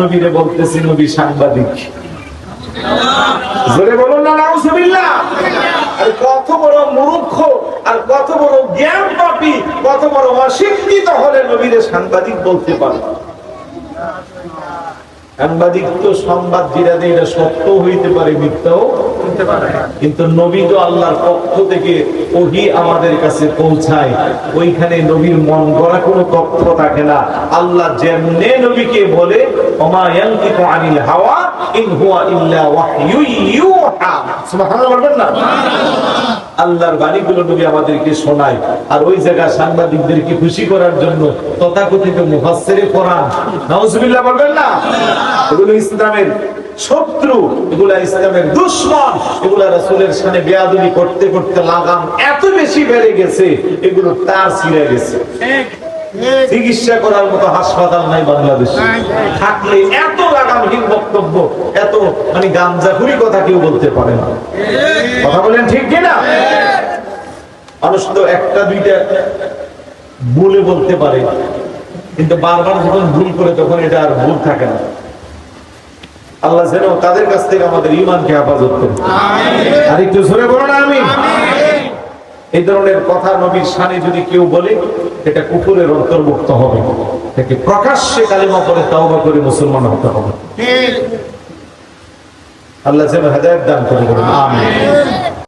নবীরে বলতেছি, নবী সাংবাদিক। জোরে না কত বড় আর কত বড় জ্ঞান কত বড় সাংবাদিক বলতে পারে সাংবাদিক তো সংবাদ এটা সত্য হইতে পারে, মিথ্যাও কিন্তু নবী তো আল্লাহর পক্ষ থেকে ওহি আমাদের কাছে পৌঁছায়। ওইখানে নবীর মন গড়া কোনো তথ্য থাকে না। আল্লাহ যেমনে নবীকে বলে আনিল হাওয়া, ইন হুয়া ইল্লা ওয়াহয়ু না? আল্লাহর বাণীগুলো নবী আমাদেরকে শোনায়। আর ওই জায়গা সাংবাদিকদেরকে খুশি করার জন্য তথাকথিত মুফাসসিরে কোরআন। নাউজুবিল্লাহ বলবেন না? এগুলো ইসলামের শত্রু, এগুলা ইসলামের দুশ্মন, এগুলা রাসূলের সামনে বেয়াদবি করতে করতে লাগাম এত বেশি বেড়ে গেছে, এগুলো তার ছিঁড়ে গেছে। চিকিৎসা করার মতো হাসপাতাল নাই বাংলাদেশে। থাকলে এত লাগামহীন বক্তব্য এত মানে গাঞ্জাখুরি কথা কেউ বলতে পারে না। কথা বলেন ঠিক কিনা? মানুষ তো একটা দুইটা বলে বলতে পারে। কিন্তু বারবার যখন ভুল করে তখন এটা আর ভুল থাকে না। আল্লাহ যেন তাদের কাছ থেকে আমাদের ইমানকে হেফাজত করে। আর একটু জোরে বলো না এই ধরনের কথা নবীর সানে যদি কেউ বলে এটা কুকুরের অন্তর্ভুক্ত হবে। তাকে প্রকাশ্যে কালিমা করে তাওবা করে মুসলমান হতে হবে। আল্লাহ যেন হেদায়ত দান করে আমিন।